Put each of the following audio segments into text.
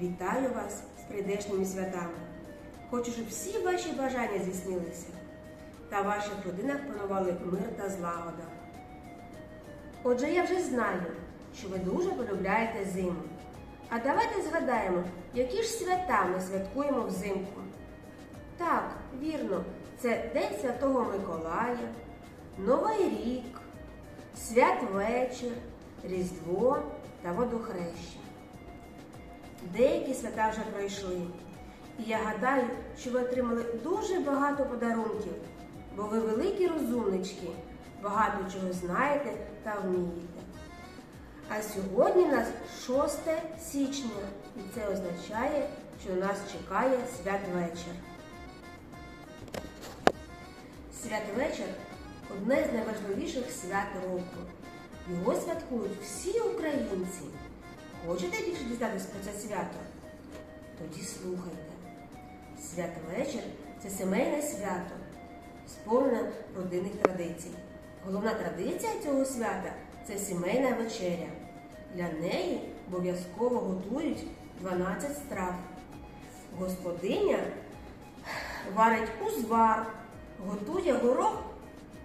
Вітаю вас з прийдешніми святами. Хочу, щоб всі ваші бажання здійснилися та в ваших родинах панували мир та злагода. Отже, я вже знаю, що ви дуже полюбляєте зиму. А давайте згадаємо, які ж свята ми святкуємо взимку. Так, вірно, це День Святого Миколая, Новий рік, святвечір, Різдво та Водохреща. Деякі свята вже пройшли. І я гадаю, що ви отримали дуже багато подарунків, бо ви великі розумнички, багато чого знаєте та вмієте. А сьогодні у нас 6 січня, і це означає, що нас чекає святвечір. Святвечір одне з найважливіших свят року. Його святкують всі українці. Хочете більше дізнатися про це свято? Тоді слухайте. Святвечір це сімейне свято, сповнене родинних традицій. Головна традиція цього свята це сімейна вечеря. Для неї обов'язково готують 12 страв. Господиня варить узвар, готує горох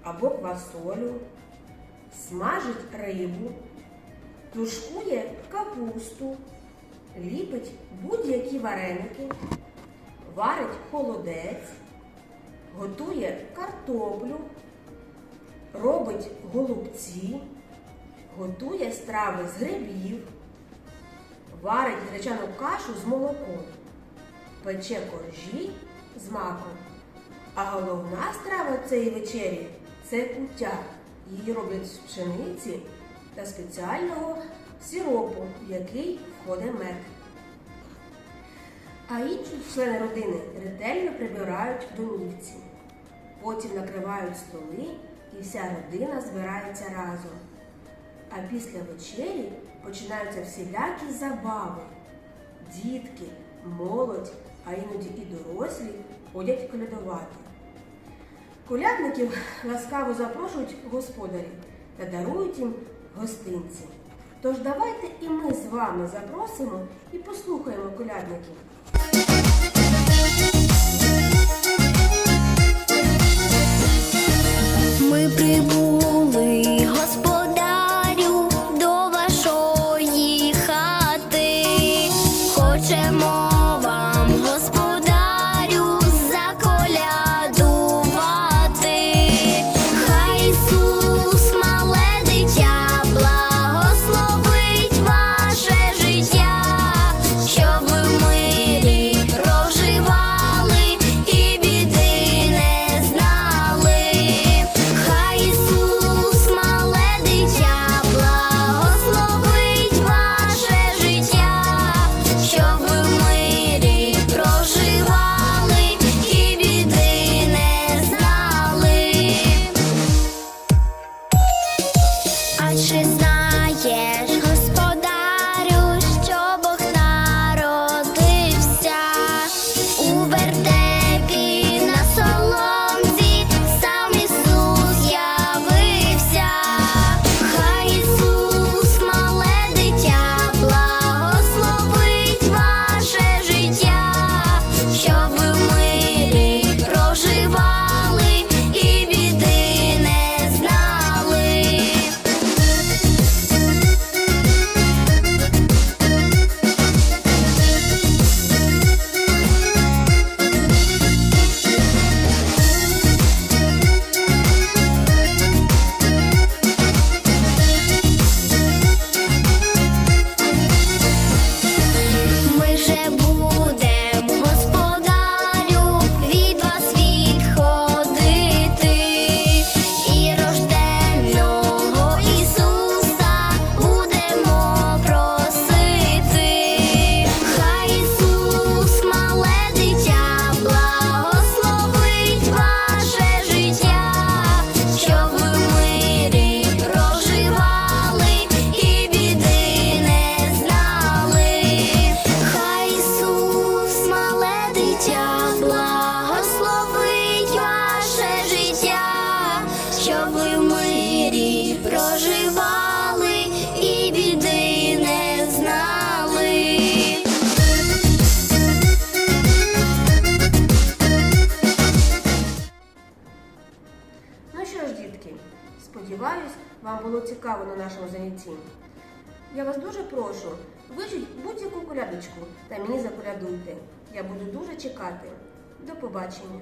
або квасолю, смажить рибу, тушкує капусту, ліпить будь-які вареники, варить холодець, готує картоплю, робить голубці, готує страви з грибів, варить гречану кашу з молоком, пече коржі з маком. А головна страва цієї вечері це куття. Її роблять з пшениці та спеціального сиропу, в який входить мед. А інші члени родини ретельно прибирають домівці. Потім накривають столи і вся родина збирається разом. А після вечері починаються всілякі забави. Дітки, молодь, а іноді і дорослі ходять колядувати. Колядників ласкаво запрошують господарі та дарують їм гостинці. Тож давайте і ми з вами запросимо і послухаємо колядників. Сподіваюсь, вам було цікаво на нашому занятті. Я вас дуже прошу, вижіть будь-яку колядочку та мені заколядуйте. Я буду дуже чекати. До побачення.